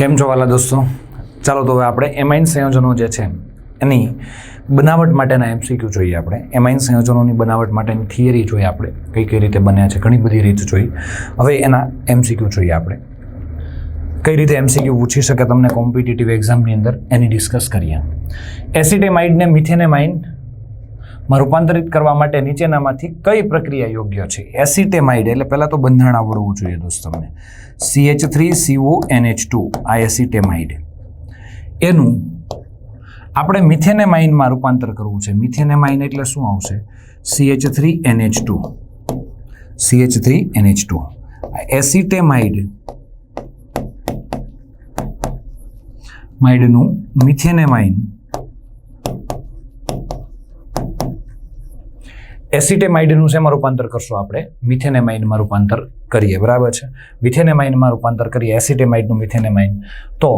કેમ છો વાલા દોસ્તો? ચાલો તો હવે આપણે એમાઇન સંયોજનો જે છે, એની બનાવટ માટેના એમસીક્યુ જોઈએ આપણે. એમાઇન સંયોજનોની બનાવટ માટેની થિયરી જોઈએ આપણે. કઈ કઈ રીતે બન્યા છે, ઘણી બધી રીત જોઈ. હવે એના એમસીક્યુ જોઈએ આપણે. કઈ રીતે એમસીક્યુ પૂછી શકે તમને કોમ્પિટિટિવ એક્ઝામની અંદર, એની ડિસ્કસ કરીએ. એસિટેમાઇડને મિથેનેમાઇન માં રૂપાંતરિત કરવા માટે નીચેનામાંથી કઈ પ્રક્રિયા યોગ્ય છે? એસિટેમાઇડ, એટલે પહેલાં તો બંધારણ આવડવું જોઈએ દોસ્ત તમને CH three CO NH two આ એસિટેમાઇડ. એનું આપણે મિથેનેમાઇનમાં રૂપાંતર કરવું છે. મિથેનેમાઇન એટલે શું આવશે? CH three NH two CH three NH two acetamide માઇડનું methanamine એસિટેમાઇડનું શેમાં રૂપાંતર કરશું આપણે? મિથેનેમાઇનમાં રૂપાંતર કરીએ, બરાબર છે? મિથેનેમાઇનમાં રૂપાંતર કરીએ, એસિટેમાઇડનું મિથેનેમાઇન. તો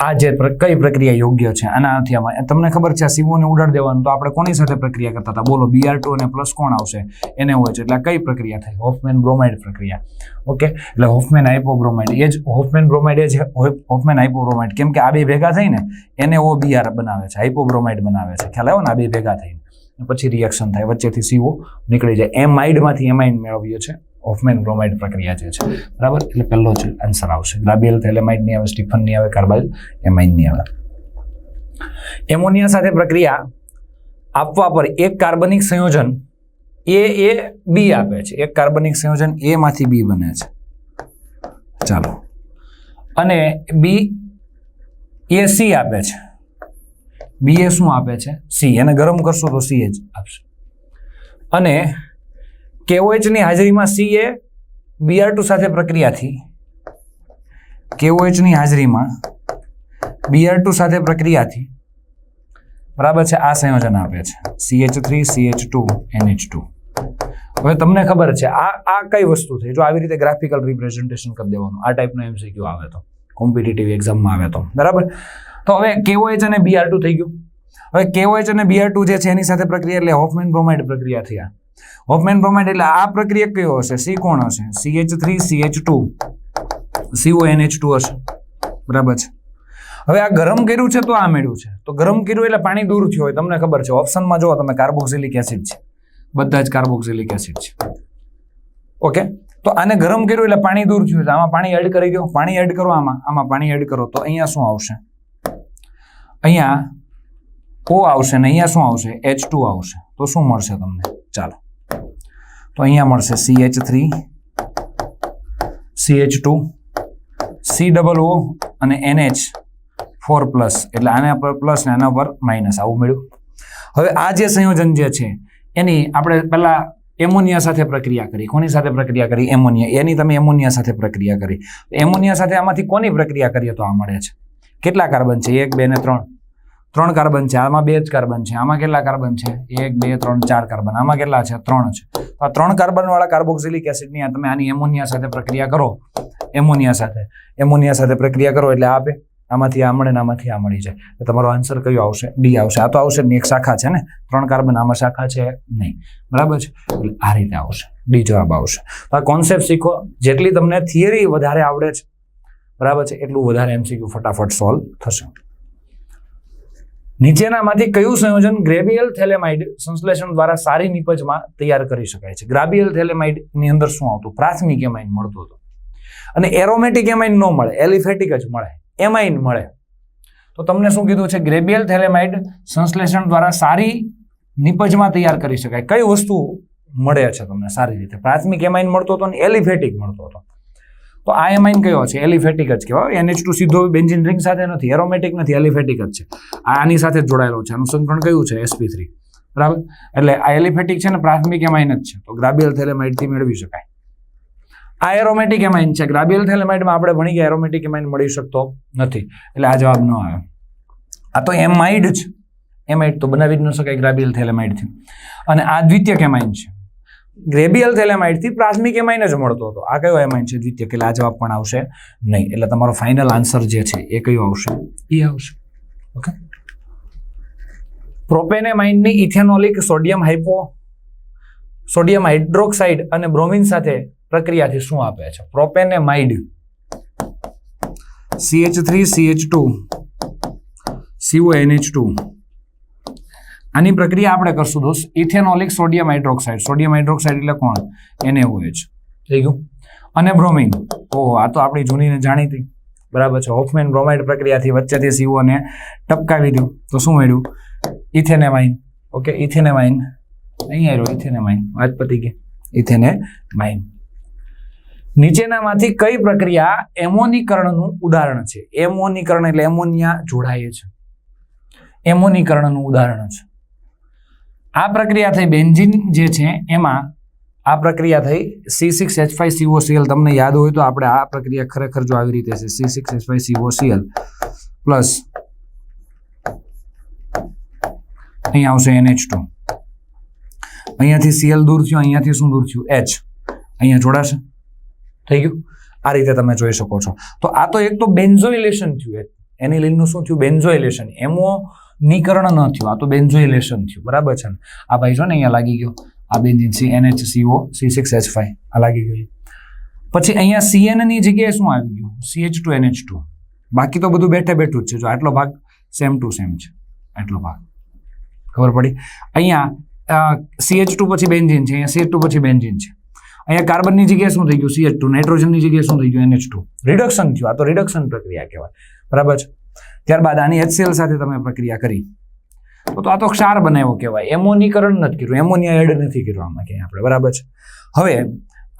આ જે કઈ પ્રક્રિયા યોગ્ય છે? આનાથી આમાં તમને ખબર છે સીવોને ઉડાડ દેવાનું, તો આપણે કોની સાથે પ્રક્રિયા કરતા હતા? બોલો બીઆર ટુ અને પ્લસ કોણ આવશે? એને હોય છે. એટલે કઈ પ્રક્રિયા થઈ હોફમેન બ્રોમાઇડ પ્રક્રિયા. ઓકે? એટલે હોફમેન આઇપોબ્રોમાઇડ એ જ હોફમેન બ્રોમાઇડ એ જ હોફમેન આઇપોબ્રોમાઇડ કેમ કે આ બે ભેગા થઈને એને ઓ બીઆર બનાવે છે, હાઇપોબ્રોમાઇડ બનાવે છે. ખ્યાલ આવ્યો ને? આ બે ભેગા થઈને. પછી રિએક્શન થાય. વચ્ચેથી સીઓ નીકળી જાય. એમાઇડમાંથી એમાઇન મેળવ્યો છે ઓફમેન બ્રોમાઇડ પ્રક્રિયા જે છે. બરાબર? એટલે પહેલો જ આન્સર આવશે. ગ્રાબિયલ થેલેમાઇડ નહીં આવે સ્ટીફન નહીં આવે કાર્બાઇલ એમાઇન નહીં આવે. એમોનિયા સાથે પ્રક્રિયા આપવા પર એક કાર્બનિક સંયોજન એ એ બી આપે છે. એક કાર્બનિક સંયોજન એ માંથી બી બને છે. ચાલો. અને બી એ સી આપે છે. બી એ શું આપે છે? સી. એને ગરમ કરશો તો સી એચ આપશે. અને કેઓએચની હાજરીમાં સી એ બીઆર ટુ સાથે પ્રક્રિયાથી કેઓએચની હાજરીમાં બીઆર ટુ સાથે પ્રક્રિયાથી બરાબર છે, આ સંયોજન આપે છે. CH three CH two NH two. હવે તમને ખબર છે, આ આ કઈ વસ્તુ થઈ જો આવી રીતે ગ્રાફિકલ રિપ્રેઝન્ટેશન કરી દેવાનું. આ ટાઈપનો એમસીક્યુ આવે તો. કોમ્પિટિટિવ એક્ઝામમાં આવે તો. બરાબર? તો હવે કેઓએચ અને બીઆર ટુ થઈ ગયું. હવે કેઓએચ અને બીઆર ટુ જે છે એની સાથે પ્રક્રિયા એટલે હોફમેન બ્રોમાઇડ પ્રક્રિયા થયા. હોફમેન બ્રોમાઇડ એટલે આ પ્રક્રિયા કયો હશે? સી કોણ હશે? CH three CH two CONH two હશે. બરાબર છે. હવે આ ગરમ કર્યું છે તો આ મેળ્યું છે. તો ગરમ કર્યું એટલે પાણી દૂર થયું હોય, તમને ખબર છે. ઓપ્શનમાં જુઓ તમે કાર્બોક્સિલિક એસિડ છે. બધા જ કાર્બોક્સિલિક એસિડ છે. ઓકે? તો આને ગરમ કર્યું એટલે પાણી દૂર થયું આમાં પાણી એડ કરી દો. પાણી એડ કરો આમાં. આમાં પાણી એડ કરો. તો અહીંયા શું આવશે? અહીંયા ઓ આવશે ને અહીંયા શું આવશે? એચ ટુ આવશે. તો શું મળશે તમને? ચાલો. તો અહીંયા મળશે C H three C H two C double O અને એનએચ ફોર પ્લસ એટલે આના પર પ્લસ ને આના પર માઇનસ આવું મળ્યું. હવે આ જે સંયોજન જે છે, એની આપણે પહેલાં એમોનિયા સાથે પ્રક્રિયા કરી. કોની સાથે પ્રક્રિયા કરી? એમોનિયા. એની તમે એમોનિયા સાથે પ્રક્રિયા કરી. એમોનિયા સાથે આમાંથી કોની પ્રક્રિયા કરીએ તો આ મળે છે? કેટલા કાર્બન છે? એક, બે ને ત્રણ. ત્રણ કાર્બન છે, આમાં બે જ કાર્બન છે, આમાં કેટલા કાર્બન છે? એક, બે, ત્રણ, ચાર કાર્બન. આમાં કેટલા છે? ત્રણ છે આ ત્રણ કાર્બન વાળા કાર્બોક્સિલિક એસિડની તમે આની એમોનિયા સાથે પ્રક્રિયા કરો. એમોનિયા સાથે. એમોનિયા સાથે પ્રક્રિયા કરો એટલે આપે. આમાંથી આ મળે ને આમાંથી આ મળી જાય. તો તમારો આન્સર કયો આવશે? ડી આવશે. આ તો આવશે ને, એક શાખા છે ને? ત્રણ કાર્બન આમાં શાખા છે નહીં. બરાબર છે? એટલે આ રીતે આવશે. ડી જવાબ આવશે. તો આ કોન્સેપ્ટ શીખો. જેટલી તમને થિયરી વધારે આવડે છે બરાબર છે? એટલું વધારે એમસીક્યુ ફટાફટ સોલ્વ થશે. નીચેનામાંથી કયું સંયોજન ગ્રેબિયલ થેલેમાઇડ સંશ્લેષણ દ્વારા સારી નિપજમાં તૈયાર કરી શકાય છે? ગ્રાબિયલ થેલેમાઇડની અંદર શું આવતું? પ્રાથમિક એમાઇન મળતું હતું. અને એરોમેટિક એમાઇન ન મળે, એલિફેટિક જ મળે, એમાઇન મળે. તો તમને શું કીધું છે? ગ્રેબિયલ થેલેમાઇડ સંશ્લેષણ દ્વારા સારી નિપજમાં તૈયાર કરી શકાય. કઈ વસ્તુ મળે છે તમને સારી રીતે? પ્રાથમિક એમાઇન મળતો હતો અને એલિફેટિક મળતો હતો? તો આ એમાઇન કયો છે? એલિફેટિક જ કહેવાય. એનએચ ટુ સીધો બેન્જિન રિંગ સાથે નથી, એરોમેટિક નથી, એલિફેટિક જ છે. આની સાથે જ જોડાયેલો છે. આનું સંકરણ કયું છે? SP three. બરાબર? એટલે આ એલિફેટિક છે ને પ્રાથમિક એમાઇન જ છે. તો ગ્રાબિયલ થેલેમાઇડથી મેળવી શકાય. આ એરોમેટિક એમાઇન છે. ગ્રાબિયલ થેલેમાઇડમાં આપણે ભણી ગયા, એરોમેટિક એમાઇન મળી શકતો નથી. એટલે આ જવાબ ન આવે આ તો એમાઇડ છે એમાઇડ તો બનાવી જ ન શકાય ગ્રાબિયલ થેલેમાઇડથી. અને આ દ્વિતીય કેમાઇન છે. ગ્રેબિયલ થેલેમાઇડથી પ્રાથમિક એમાઇન જ મળતો હતો. આ કયો એમાઇન છે? દ્વિતીય એટલે આ જવાબ પણ આવશે નહીં. એટલે તમારો ફાઇનલ આન્સર જે છે એ કયો આવશે? એ આવશે. Okay. પ્રોપેનેમાઇનની ethanolic sodium hypo sodium hydroxide અને બ્રોમિન સાથે પ્રક્રિયાથી શું આપે છે? Propanamide CH three CH two CO NH two આની પ્રક્રિયા આપણે કરશું દોસ્ત. Ethanolic sodium hydroxide. Sodium hydroxide એટલે કોણ? એને ઓએચ થઈ ગયું? અને બ્રોમિન. ઓહો, આ તો આપણી જૂનીને જાણીતી. બરાબર છે. હોફમેન બ્રોમાઇડ પ્રક્રિયાથી વચ્ચેથી સીઓને ટપકાવી દઉં તો શું મળ્યું? ઇથેનેમાઇન. Okay, ethanamine. અહીં આવ્યો, ઇથેનેમાઇન. વાત પતી ગઈ. ઇથેનેમાઇન. નીચેનામાંથી કઈ પ્રક્રિયા એમોનીકરણનું ઉદાહરણ છે? એમોનીકરણ એટલે એમોનિયા જોડાય છે. એમોનીકરણનું ઉદાહરણ છે. આ પ્રક્રિયા થઈ બેન્ઝિન જે છે, એમાં આ પ્રક્રિયા થઈ C six H five COCl તમને યાદ હોય તો આપણે આ પ્રક્રિયા ખરેખર જો આવી રીતે છે C six H five COCl plus અહીંયા આવશે એનએચ ટુ અહીંયાથી સીએલ દૂર થયું, અહીંયાથી શું દૂર થયું? એચ અહીંયા જોડાશે. થઈ ગયું? આ રીતે તમે જોઈ શકો છો. તો આ તો એક તો બેન્ઝોઇલેશન થયું એનિલિનનું શું થયું? બેન્ઝોઇલેશન. એમોનીકરણ ન થયું. આ તો બેન્ઝોઇલેશન થયું. બરાબર છે ને? આ ભાઈ જો ને અહીંયા લાગી ગયો. આ benzene C NH CO C six H five. આ લાગી ગયું. પછી અહીંયા સીએનની જગ્યાએ શું આવી ગયું? CH two, NH two. બાકી તો બધું બેઠે બેઠું જ છે. જો આટલો ભાગ સેમ ટુ સેમ છે. આટલો ભાગ. ખબર પડી? અહીંયા સીએચ ટુ પછી બેન્ઝિન છે. અહીંયા સીએચ ટુ પછી બેન્ઝિન છે. અહીંયા કાર્બનની જગ્યાએ શું થઈ ગયું? CH two. નાઇટ્રોજનની જગ્યાએ શું થઈ ગયું? NH two. રિડક્શન થયું. આ તો રિડક્શન પ્રક્રિયા કહેવાય. બરાબર છે? ત્યારબાદ આની એચસીએલ સાથે તમે પ્રક્રિયા કરી. તો આ તો ક્ષાર બનાવ્યો કહેવાય. એમોનીકરણ નથી કર્યું. એમોનિયા એડ નથી કર્યું આમાં ક્યાંય આપણે. બરાબર છે? હવે,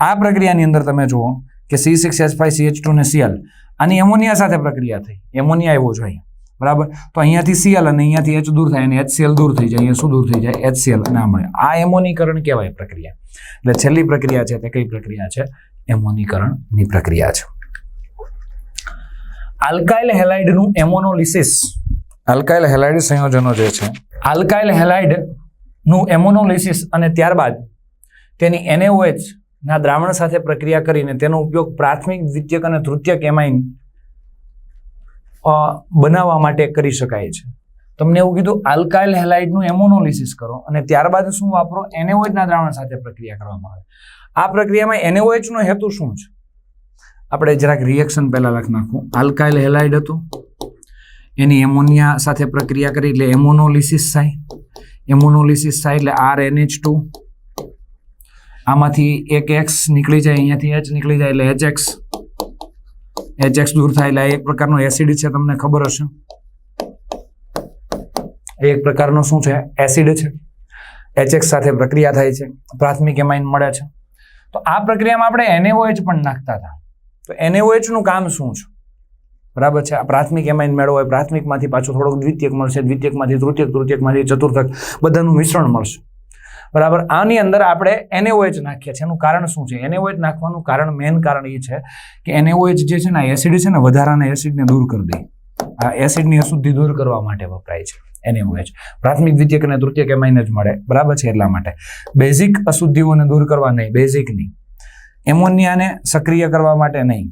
આ પ્રક્રિયાની અંદર તમે જુઓ કે C six H five C H two ને સીએલ આની એમોનિયા સાથે પ્રક્રિયા થઈ. એમોનિયા આવ્યો જોઈએ બરાબર? તો અહીંયાથી સીએલ અને અહીંયાથી એચ દૂર થાય અને એચસીએલ દૂર થઈ જાય. અહીંયા શું દૂર થઈ જાય? એચસીએલ ના મળે. આ એમોનીકરણ કહેવાય પ્રક્રિયા. એટલે છેલ્લી પ્રક્રિયા છે તે કઈ પ્રક્રિયા છે? એમોનીકરણની પ્રક્રિયા છે. આલ્કાઇલ હેલાઇડનું એમોનોલિસિસ. આલ્કાઇલ હેલાઇડ સંયોજનો જે છે. આલ્કાઇલ હેલાઇડનું એમોનોલિસિસ અને ત્યારબાદ તેની એનએઓએચ ના દ્રાવણ સાથે પ્રક્રિયા કરીને તેનો ઉપયોગ પ્રાથમિક દ્વિતીયક અને તૃતીયક એમાઇન બનાવવા માટે કરી શકાય છે. તમને એવું કીધું આલ્કાઇલ હેલાઇડનું એમોનોલિસિસ કરો અને ત્યારબાદ શું વાપરો? એનેઓએચના દ્રાવણ સાથે પ્રક્રિયા કરવામાં આવે. આ પ્રક્રિયામાં એનએઓએચનો હેતુ શું છે? આપણે જરાક રિએક્શન પહેલાં લખી નાખું. આલ્કાઇલ હેલાઇડ હતું. એની એમોનિયા સાથે પ્રક્રિયા કરી એટલે એમોનોલિસિસ થાય. એમોનોલિસિસ થાય એટલે આર એનએચ ટુ આમાંથી એક એક્સ નીકળી જાય, અહીંયાથી એચ નીકળી જાય એટલે એચ એક્સ એચ એક્સ દૂર થાય એટલે એક પ્રકારનો એસિડ છે, તમને ખબર હશે. એક પ્રકારનો શું છે? એસિડ છે. એચ એક્સ સાથે પ્રક્રિયા થાય છે. પ્રાથમિક એમાઇન મળે છે. તો આ પ્રક્રિયામાં આપણે એનએઓએચ પણ નાખતા હતા. તો એનએઓએચનું કામ શું છે? બરાબર છે? આ પ્રાથમિક એમાઇન મેળવો હોય પ્રાથમિકમાંથી પાછું થોડોક દ્વિતીયક મળશે, દ્વિતીયકમાંથી તૃતીયક, તૃતીયકમાંથી ચતુર્થક, બધાનું મિશ્રણ મળશે. બરાબર? આની અંદર આપણે એનએઓએચ નાખીએ છીએ. એનું કારણ શું છે? એનએઓએચ નાખવાનું કારણ મેઇન કારણ એ છે કે એનએઓએચ જે છે ને, આ એસિડ છે ને, વધારાના એસિડને દૂર કરી દે. આ એસિડની અશુદ્ધિ દૂર કરવા માટે વપરાય છે એનએઓએચ પ્રાથમિક, દ્વિતીયક અને તૃતીયક એમાઇન જ મળે. બરાબર છે? એટલા માટે. બેઝિક અશુદ્ધિઓને દૂર કરવા નહીં. બેઝિક નહીં. એમોનિયાને સક્રિય કરવા માટે નહીં.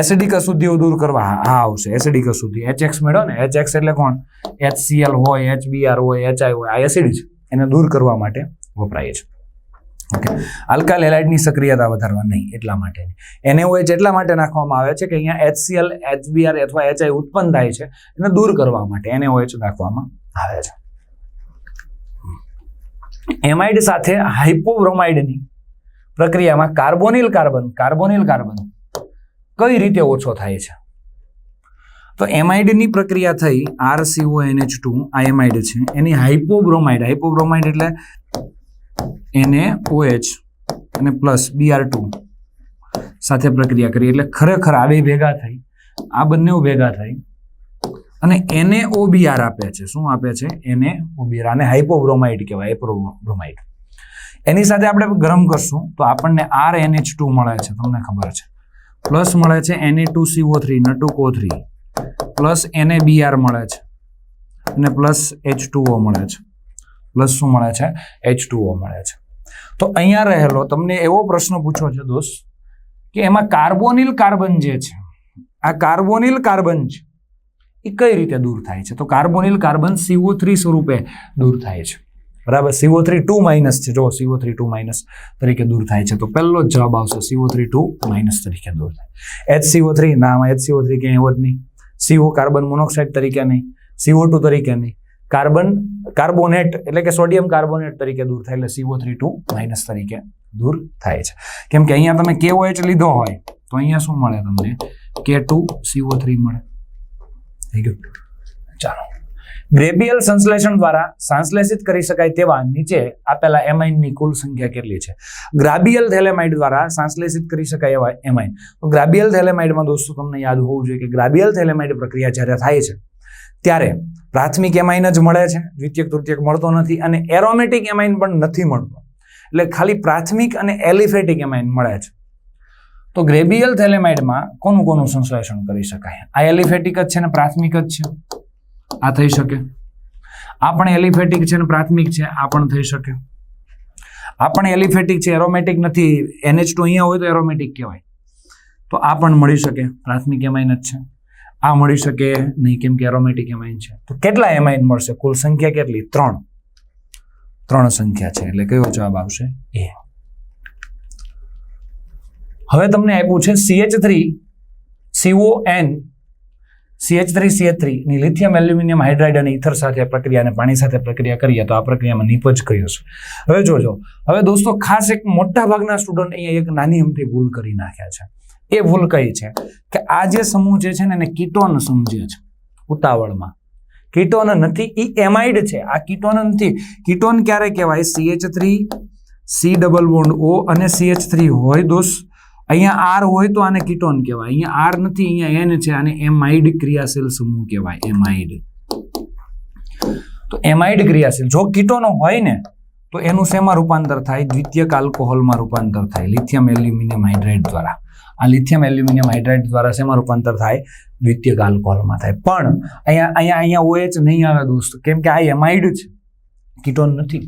એસિડિક અશુદ્ધિઓ દૂર કરવા. હા આવશે. એસિડિક અશુદ્ધિ. એચ એક્સ મેળો ને. એચ એક્સ એટલે કોણ? એચસીએલ હોય એચબીઆર હોય એચઆઈ હોય. આ એસિડ છે એને દૂર કરવા માટે વપરાય છે. ઓકે. આલ્કાઇલ એલાઇડની સક્રિયતા વધારવા નહીં, એટલા માટે NaOH એટલા માટે નાખવામાં આવે છે કે અહીંયા એચસીએલ એચબીઆર અથવા એચઆઈ ઉત્પન્ન થાય છે, એને દૂર કરવા માટે NaOH નાખવામાં આવે છે. એમાઇડ સાથે હાઇપોબ્રોમાઇડની પ્રક્રિયામાં કાર્બોનિલ કાર્બન કાર્બોનિલ કાર્બન કઈ રીતે ઓછો થાય છે? તો એમાઇડની પ્રક્રિયા થઈ, આરસીઓ, એનએચ ટુ, આ એમાઇડ છે. એની હાઇપોબ્રોમાઇડ હાઇપોબ્રોમાઇડ એટલે એને ઓએચ અને પ્લસ બીઆર ટુ સાથે પ્રક્રિયા કરી. એટલે ખરેખર આ બે ભેગા થઈ. આ બંને ભેગા થઈ. અને એને ઓબીઆર આપે છે. શું આપે છે? એને ઓબીઆર આને હાઇપોબ્રોમાઇડ કહેવાય, હાઇપોબ્રોમાઇડ. એની સાથે આપણે ગરમ કરશું તો આપણને આર એનએચ ટુ મળે છે, તમને ખબર છે. પ્લસ મળે છે એને ટુ સીઓ થ્રી નટુકો થ્રી. પ્લસ એને બીઆર મળે છે. અને પ્લસ એચ ટુઓ મળે છે. પ્લસ શું મળે છે? એચ ટુઓ મળે છે. તો અહીંયા રહેલો, તમને એવો પ્રશ્ન પૂછો છે દોસ્ત, કે એમાં કાર્બોનિલ કાર્બન જે છે, આ કાર્બોનિલ કાર્બન છે, એ કઈ રીતે દૂર થાય છે? તો કાર્બોનિલ કાર્બન સીઓ થ્રી સ્વરૂપે દૂર થાય છે. બરાબર સીઓ થ્રી ટુ માઇનસ છે. જો સીઓ થ્રી ટુ માઇનસ તરીકે દૂર થાય છે, તો પહેલો જ જવાબ આવશે સીઓ થ્રી ટુ માઇનસ તરીકે દૂર થાય. એચ સીઓ થ્રી ના, આમાં એચ સીઓ થ્રી ક્યાંય એવો જ નહીં સીઓ કાર્બન મોનોક્સાઇડ તરીકે નહીં. સીઓ ટુ તરીકે નહીં. કાર્બન કાર્બોનેટ એટલે કે સોડિયમ કાર્બોનેટ તરીકે દૂર થાય, એટલે સીઓ થ્રી ટુ માઇનસ તરીકે દૂર થાય છે. કેમ કે અહીંયા તમે કેવો એચ લીધો હોય, તો અહીંયા શું મળે તમને? કે ટુ સીઓ થ્રી મળે. થઈ ગયું ચાલો. ગ્રેબિયલ સંશ્લેષણ દ્વારા સંશ્લેષિત કરી શકાય તેવા નીચે આપેલા એમાઇનની કુલ સંખ્યા કેટલી છે? ગ્રાબિયલ થેલેમાઇડ દ્વારા સંશ્લેષિત કરી શકાય એવા એમાઇન. ગ્રાબિયલ થેલેમાઇડમાં દોસ્તો તમને યાદ હોવું જોઈએ કે ગ્રાબિયલ થેલેમાઇડ પ્રક્રિયા જ્યારે થાય છે, ત્યારે પ્રાથમિક એમાઇન જ મળે છે, દ્વિતીયક, તૃતીયક મળતો નથી અને એરોમેટિક એમાઇન પણ નથી મળતો. એટલે ખાલી પ્રાથમિક અને એલિફેટિક એમાઇન મળે છે. તો ગ્રેબિયલ થેલેમાઇડમાં કોનું કોનું સંશ્લેષણ કરી શકાય? આ એલિફેટિક જ છે ને પ્રાથમિક જ છે? આ થઈ શકે. આ પણ એલિફેટિક છે ને પ્રાથમિક છે, આ પણ થઈ શકે. આ પણ એલિફેટિક છે, એરોમેટિક નથી. એનએચ ટુ અહીંયા હોય તો એરોમેટિક કહેવાય. તો આ પણ મળી શકે. પ્રાથમિક એમાઇન જ છે. આ મળી શકે નહીં, કેમ કે એરોમેટિક એમાઇન છે. તો કેટલા એમાઇન મળશે? કુલ સંખ્યા કેટલી? ત્રણ. ત્રણ સંખ્યા છે. એટલે કયો જવાબ આવશે? એ. હવે તમને આપ્યું છે CH three CO N CH three CH three ની લિથિયમ એલ્યુમિનિયમ હાઇડ્રાઇડ અને ઇથર સાથે પ્રક્રિયા અને પાણી સાથે પ્રક્રિયા કરીએ તો આ પ્રક્રિયામાં નિપજ કયો છે. હવે જોજો, હવે દોસ્તો ખાસ એક મોટા ભાગના સ્ટુડન્ટ અહીંયા એક નાની અમથી ભૂલ કરી નાખ્યા છે. એ ભૂલ કઈ છે? કે આ જે સમૂહ જે છે ને, એને કીટોન સમજે છે ઉતાવળમાં. કીટોન નથી એ એમાઇડ છે. આ કીટોન નથી. કીટોન ક્યારે કહેવાય? CH three C double bond O અને સીએચ થ્રી હોય દોસ્ત અહીંયા આર હોય તો આને કીટોન કહેવાય. અહીંયા આર નથી, અહીંયા એન છે, આને એમાઇડ ક્રિયાશીલ સમૂહ કહેવાય, એમાઇડ. તો એમાઇડ ક્રિયાશીલ, જો કીટોનો હોય ને, તો એનું શેમાં રૂપાંતર થાય? દ્વિતીયક આલ્કોહોલમાં રૂપાંતર થાય, લિથિયમ એલ્યુમિનિયમ હાઇડ્રાઇડ દ્વારા. આ લિથિયમ એલ્યુમિનિયમ હાઇડ્રાઇડ દ્વારા શેમાં રૂપાંતર થાય? દ્વિતીયક આલ્કોહોલમાં થાય. પણ અહીંયા અહીંયા અહીંયા ઓએચ નહીં આવે દોસ્ત, કેમ કે આ એમાઇડ છે. કીટોન નથી.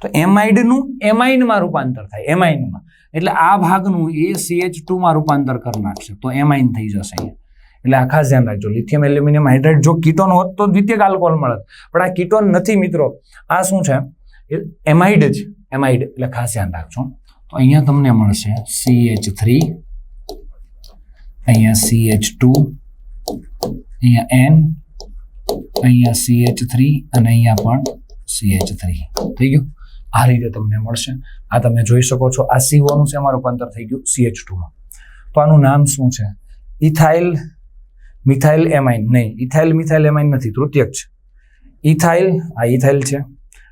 તો એમાઇડનું, એમાઇનમાં રૂપાંતર થાય, એમાઇનમાં. એટલે આ ભાગનું એ સીએચ ટુમાં રૂપાંતર કરી નાખશે. તો એમાઇન થઈ જશે અહીંયા. એટલે આ ખાસ ધ્યાન રાખજો. લિથિયમ એલ્યુમિનિયમ હાઇડ્રેટ જો કીટોન હોત તો દ્વિતીય આલ્કોહોલ મળત. પણ આ કીટોન નથી મિત્રો. આ શું છે? એમાઇડ જ. એમાઇડ એટલે ખાસ ધ્યાન રાખજો. તો અહીંયા તમને મળશે સીએચ થ્રી અહીંયા સીએચ ટુ અહીંયા એન અહીંયા સીએચ થ્રી અને અહીંયા પણ સીએચ થ્રી થઈ ગયું? આ રીતે તમને મળશે. આ તમે જોઈ શકો છો. આ સીઓનું છે એમાં રૂપાંતર થઈ ગયું સીએચ ટુમાં તો આનું નામ શું છે? Ethyl methyl amine. નહીં, ઇથાઇલ મિથાઇલ એમાઇન નથી, તૃતીયક છે. ઇથાઇલ, આ ઇથાઇલ છે.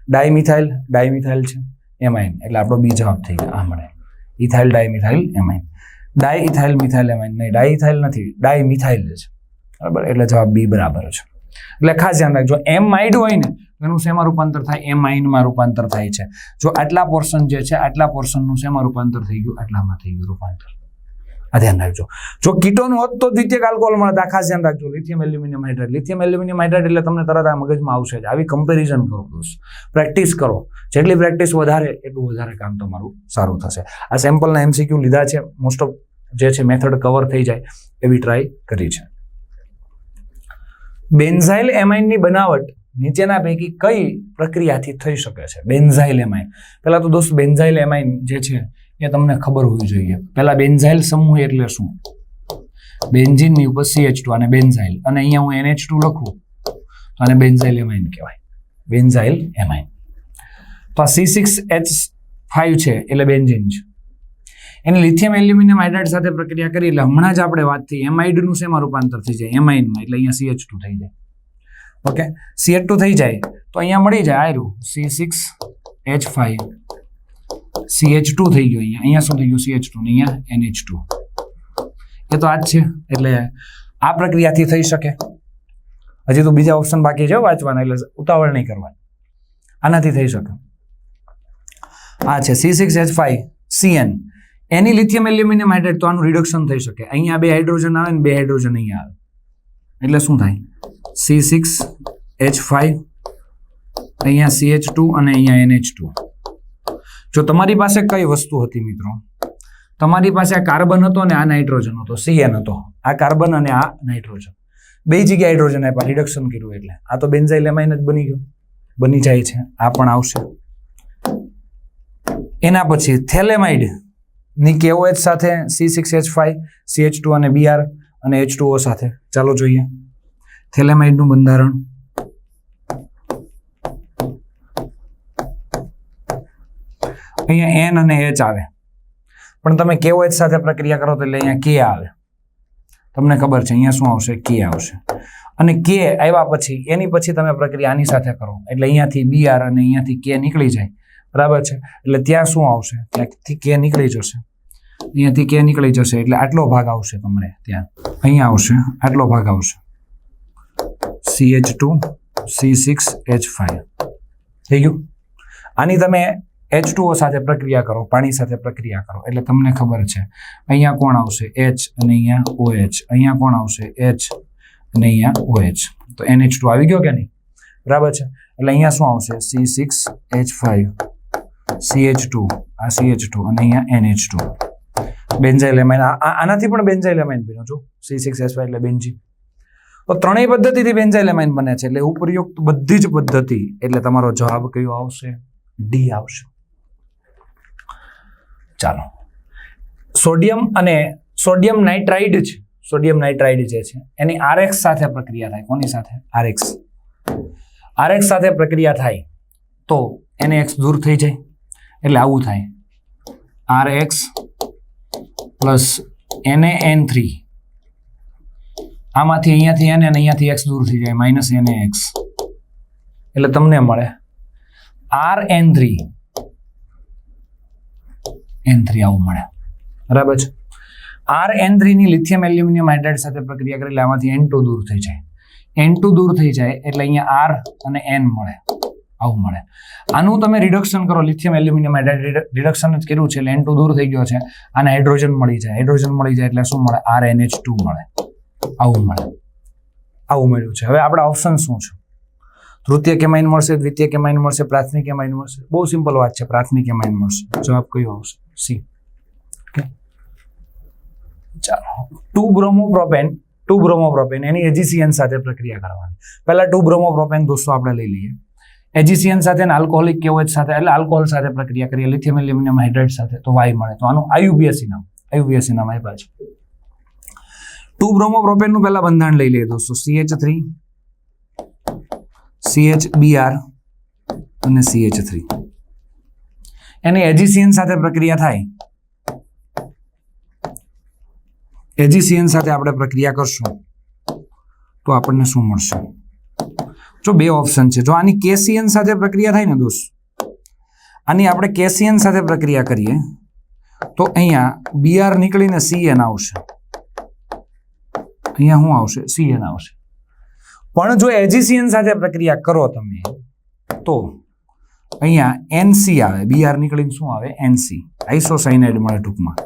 ડાયમિથાઇલ ડાયમિથાઇલ છે. એમાઇન. એટલે આપણો બી જવાબ થઈ ગયો. આ મળે. Ethyl, dimethyl, amine. Di ethyl methyl, amine. નહીં ડાય ઇથાઇલ નથી. ડાય મિથાઇલ છે. બરાબર? એટલે જવાબ બી બરાબર છે. એટલે ખાસ ધ્યાન રાખજો. એમ માઇડ હોય ને એનું શેમાં રૂપાંતર થાય? એ માઇન્ડમાં રૂપાંતર થાય છે. જો આટલા પોર્શન જે છે, આટલા પોર્શનનું શેમાં રૂપાંતર થઈ ગયું? આટલામાં થઈ ગયું રૂપાંતર. આ ધ્યાન રાખજો. જો કીટોન હોત તો દ્વિતીય આલ્કોહોલ મળે આ ખાસ ધ્યાન રાખજો. Lithium aluminium hydrate lithium aluminium hydrate એટલે તમને તરત આ મગજમાં આવશે જ. આવી કમ્પેરિઝન કરો દોસ્ત પ્રેક્ટિસ કરો. જેટલી પ્રેક્ટિસ વધારે, એટલું વધારે કામ તમારું સારું થશે. આ સેમ્પલના એમસીક્યુ લીધા છે. મોસ્ટ ઓફ જે છે મેથડ કવર થઈ જાય. એવી ટ્રાય કરી છે. બેન્ઝાઇલ એમાઇનની બનાવટ નીચેના પૈકી કઈ પ્રક્રિયાથી થઈ શકે છે? Benzyl amine. પહેલાં તો દોસ્ત, બેન્ઝાઇલ એમાઇન જે છે, એ તમને ખબર હોવી જોઈએ. પહેલાં બેન્ઝાઇલ સમૂહ એટલે શું? બેન્ઝિનની ઉપર સીએચ ટુ અને બેન્ઝાઇલ. અને અહીંયા હું એનએચ ટુ લખું. આને બેન્ઝાઇલ એમાઇન કહેવાય. Benzyl amine. તો આ સી સિક્સ એચ ફાઇવ છે, એટલે બેન્ઝિન છે. એની લિથિયમ એલ્યુમિનિયમ હાઇડ્રાઇડ સાથે પ્રક્રિયા કરી, એટલે હમણાં જ આપણે વાત થઈ, એમાઇડનું શેમાં રૂપાંતર થઈ જાય? એમાઇનમાં, એટલે અહીંયા સીએચ ટુ થઈ જાય. ઓકે? સી એટ ટુ થઈ જાય, તો અહીંયા મળી જાય આયરું. C six H five CH two થઈ ગયું અહીંયા. અહીંયા શું થઈ ગયું? સીએચ ટુ અહીંયા એનએચ ટુ એ તો આ જ છે, એટલે આ પ્રક્રિયાથી થઈ શકે. હજી તો બીજા ઓપ્શન બાકી છે વાંચવાના, એટલે ઉતાવળ નહીં કરવાની. આનાથી થઈ શકે. આ છે C six H five CN એની લિથિયમ એલ્યુમિનિયમ હાઇડ્રેટ તો આનું રિડક્શન થઈ શકે. અહીંયા બે હાઇડ્રોજન આવે ને બે હાઇડ્રોજન અહીંયા આવે. એટલે શું થાય? સી સિક્સ એચ ફાઇવ અહીંયા સી એચ ટુ અને અહીંયા એનએચ ટુ જો તમારી પાસે કઈ વસ્તુ હતી મિત્રો? તમારી પાસે આ કાર્બન હતો અને આ નાઇટ્રોજન હતો સીએન હતો. આ કાર્બન અને આ નાઇટ્રોજન. બે જગ્યાએ હાઇડ્રોજન આપ્યા, રિડક્શન કર્યું એટલે. આ તો બેન્ઝાઇલ એમાઇન જ બની ગયું. બની જાય છે. આ પણ આવશે. એના પછી થેલેમાઇડ. ની કેઓએચ સાથે C six H five C H two અને બીઆર અને એચ ટુ સાથે. ચાલો જોઈએ. થેલેમાઇડનું બંધારણ. અહીંયા એન અને એચ આવે. પણ તમે કેઓએચ સાથે પ્રક્રિયા કરો તો એટલે અહીંયા કે આવે. તમને ખબર છે, અહીંયા શું આવશે? કે આવશે. અને કે આવ્યા પછી, એની પછી તમે પ્રક્રિયા આની સાથે કરો. એટલે અહીંયાથી બીઆર અને અહીંયાથી કે નીકળી જાય. બરાબર છે? એટલે ત્યાં શું આવશે? ત્યાંથી કે નીકળી જશે. અહીંયાથી કે નીકળી જશે. એટલે આટલો ભાગ આવશે તમને ત્યાં. અહીંયા આવશે. આટલો ભાગ આવશે. C H two C six H five થઈ ગયું આની તમે એચ ટુઓ સાથે પ્રક્રિયા કરો, પાણી સાથે પ્રક્રિયા કરો. એટલે તમને ખબર છે, અહીંયા કોણ આવશે? એચ અને અહીંયા ઓ એચ અહીંયા કોણ આવશે? એચ અને અહીંયા ઓ એચ તો એન એચ ટુ આવી ગયો કે નહીં? બરાબર છે. એટલે અહીંયા શું આવશે? C six H five C H two આ સી એચ ટુ અને અહીંયા એન એચ ટુ બેન્ઝાઇલેમાઇન આનાથી પણ બેન્ઝાઇલેમાઇન બન્યો છો સી સિક્સ એચ ફાઈવ એટલે બેન્જી તો ત્રણેય પદ્ધતિથી બેન્ઝાઇલેમાઇન બને છે. એટલે ઉપરયુક્ત બધી જ પદ્ધતિ, એટલે તમારો જવાબ કયો આવશે? ડી આવશે. ચાલો. સોડિયમ અને સોડિયમ નાઇટ્રાઇડ છે સોડિયમ નાઇટ્રાઇડ જે છે, એની આરએક્સ સાથે પ્રક્રિયા થાય. કોની સાથે? આરએક્સ આરએક્સ સાથે પ્રક્રિયા થાય તો એને એક્સ દૂર થઈ જાય. એટલે આવું થાય. આર એક્સ પ્લસ એને એન થ્રી આમાંથી અહીંયાથી એને અહીંયાથી એક્સ દૂર થઈ જાય, માઇનસ એને એક્સ એટલે તમને મળે R N three N three આવું મળે. બરાબર છે? આર એન થ્રીની લિથિયમ એલ્યુમિનિયમ હાઇડ્રાઇડ સાથે પ્રક્રિયા કરેલી આમાંથી એન ટુ દૂર થઈ જાય. એન ટુ દૂર થઈ જાય, એટલે અહીંયા આર અને એન મળે. આવું મળે. આનું તમે રિડક્શન કરો લિથિયમ એલ્યુમિનિયમ હાઇડ્રાઇડ રિડક્શન જ કર્યું છે, એટલે એન ટુ દૂર થઈ ગયો છે. આને હાઇડ્રોજન મળી જાય. હાઇડ્રોજન મળી જાય એટલે શું મળે? આર એન એચ ટુ મળે. આવું મળે. આવું મળ્યું છે. હવે આપણા ઓપ્શન શું છે? તૃતીય કેમાઇન મળશે, દ્વિતીય કેમાઇન મળશે, પ્રાથમિક કેમાઇન મળશે. બહુ સિમ્પલ વાત છે. પ્રાથમિક કેમાઇન મળશે. જવાબ કયો આવશે? સી ઓકે ચાલો. ટુ બ્રોમોપ્રોપેન ટુ બ્રોમોપ્રોપેન એની એજીસીએન સાથે પ્રક્રિયા કરવાની. પહેલા ટુ બ્રોમોપ્રોપેન દોસ્તો આપણે લઈ લઈએ. એજીસીએન સાથે આલ્કોહોલિક કેઓએચ સાથે, એટલે આલ્કોહોલ સાથે પ્રક્રિયા કરીએ. લિથિયમ એલ્યુમિનિયમ હાઇડ્રેટ સાથે. તો વાય મળે. તો આનું આયુબીએસી નામ. આયુબીએસી નામ આપ્યા છે. ટુ બ્રોમોપ્રોપેનનું પહેલા બંધારણ લઈ લઈએ દોસ્તો. સીએચ થ્રી સીએચ બીઆર અને સીએચ થ્રી એની એજીસીએન સાથે પ્રક્રિયા થાય. એજીસીએન સાથે આપણે પ્રક્રિયા કરશું. તો આપણને શું મળશે? જો બે ઓપ્શન છે. જો આની કેસીએન સાથે પ્રક્રિયા થાય ને દોસ્ત, આની આપણે કેસીએન સાથે પ્રક્રિયા કરીએ, તો અહીંયા બીઆર નીકળીને સીએન આવશે. અહીંયા શું આવશે સીએન આવશે. પણ જો એજીસીએન સાથે પ્રક્રિયા કરો તમે તો અહીંયા એનસી આવે બીઆર નીકળીને શું આવે? એનસી આઈસોસાઇનાઇડ મળે ટૂંકમાં.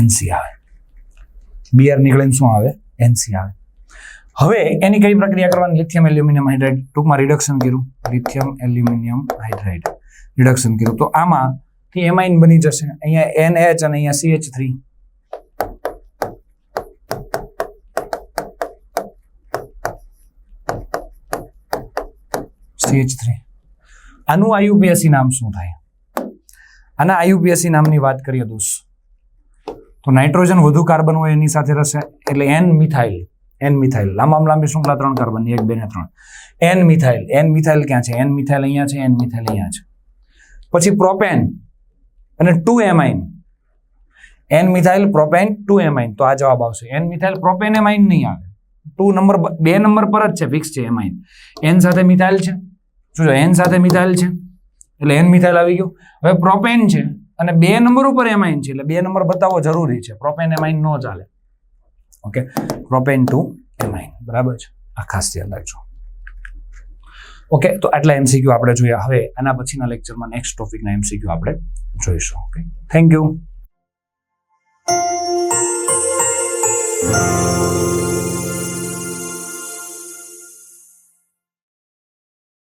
એનસી આવે. બીઆર નીકળીને શું આવે? એનસી આવે. હવે એની કઈ પ્રક્રિયા કરવાની? લિથિયમ એલ્યુમિનિયમ હાઇડ્રાઇડ ટૂંકમાં રિડક્શન કર્યું. લિથિયમ એલ્યુમિનિયમ હાઇડ્રાઇડ રિડક્શન કર્યું. તો આમાંથી એમાઇન બની જશે. અહીંયા એન એચ અને અહીંયા સીએચ થ્રી સીએચ થ્રી આનું આયુપીએસસી નામ શું થાય? આના આયુપીએસસી નામની વાત કરીએ દોસ્ત. તો નાઇટ્રોજન વધુ કાર્બન હોય એની સાથે રહેશે, એટલે એન મિથાઇલ. N methyl. લાંબામાં લાંબી શૃંખલા ત્રણ કાર્બનની એક, બે ને ત્રણ. N methyl. એન મિથાઇલ ક્યાં છે? એન મિથાઇલ અહીંયા છે એન મિથાઇલ અહીંયા છે. પછી પ્રોપેન. અને two amine. N methyl propane two amine. તો આ જવાબ આવશે. એન મિથાઇલ પ્રોપેન એમાઇન નહીં આવે. ટુ નંબર બે નંબર પર જ છે ફિક્સ છે એમાઇન. એન સાથે મિથાઇલ છે. શું એન સાથે મિથાઇલ છે. એટલે એન મિથાઇલ આવી ગયું. હવે પ્રોપેન છે અને બે નંબર ઉપર એમાઇન છે. એટલે બે નંબર બતાવવો જરૂરી છે. પ્રોપેન એમાઇન ન ચાલે. ઓકે? Propane two amine. બરાબર છે? આ ખાસ ધ્યાન રાખજો. ઓકે તો આટલા એમસીક્યુ આપણે જોયા. હવે આના પછીના લેક્ચરમાં નેક્સ્ટ ટોપિકના એમસીક્યુ આપણે જોઈશું. Okay thank you